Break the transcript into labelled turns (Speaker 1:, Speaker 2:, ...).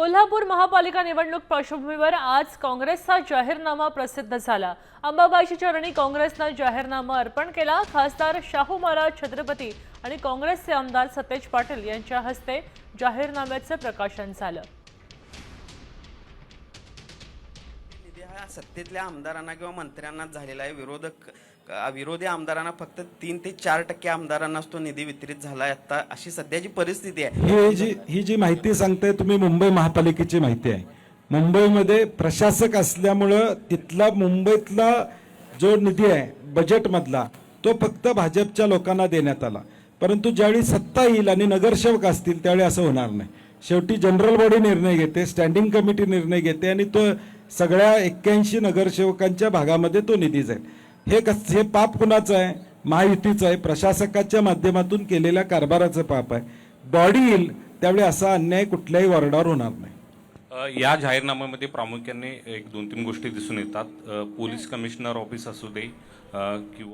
Speaker 1: कोल्हापूर महापालिका निवडणूक पार्श्वभूमीवर आज काँग्रेसचा जाहीरनामा प्रसिद्ध झाला. अंबाबाईची चरणी काँग्रेसनं जाहीरनामा अर्पण केला. खासदार शाहू महाराज छत्रपती आणि काँग्रेसचे आमदार सतेज पाटील यांच्या हस्ते जाहीरनाम्याचं प्रकाशन झालं.
Speaker 2: हा सत्तेतल्या आमदारांना किंवा मंत्र्यांनाच झालेला आहे विरोधक विरोधी आमदारांना फक्त तीन ते चार टक्के आमदारांनाच तो निधी वितरित झाला आहे. आता अशी सध्याची परिस्थिती आहे.
Speaker 3: ही जी ही जी माहिती सांगताय तुम्ही मुंबई महापालिकेची माहिती आहे. मुंबईमध्ये प्रशासक असल्यामुळं तिथला मुंबईतला जो निधी आहे बजेटमधला तो फक्त भाजपच्या लोकांना देण्यात आला. परंतु ज्यावेळी सत्ता येईल आणि नगरसेवक असतील त्यावेळी असं होणार नाही. शेवटी जनरल बॉडी निर्णय घेते स्टँडिंग कमिटी निर्णय घेते आणि तो सगळ्या एक्क्याऐंशी नगरसेवकांच्या भागामध्ये तो निधी जाईल. हे कस हे पाप कुणाचं आहे? महायुतीचं आहे. प्रशासकाच्या माध्यमातून केलेल्या कारभाराचं पाप आहे. बॉडी येईल त्यावेळी असा अन्याय कुठल्याही वॉर्डावर होणार नाही.
Speaker 4: या जाहीरनाम्यामध्ये प्रामुख्याने एक दोन तीन गोष्टी दिसून येतात. पोलीस कमिशनर ऑफिस असू दे किंवा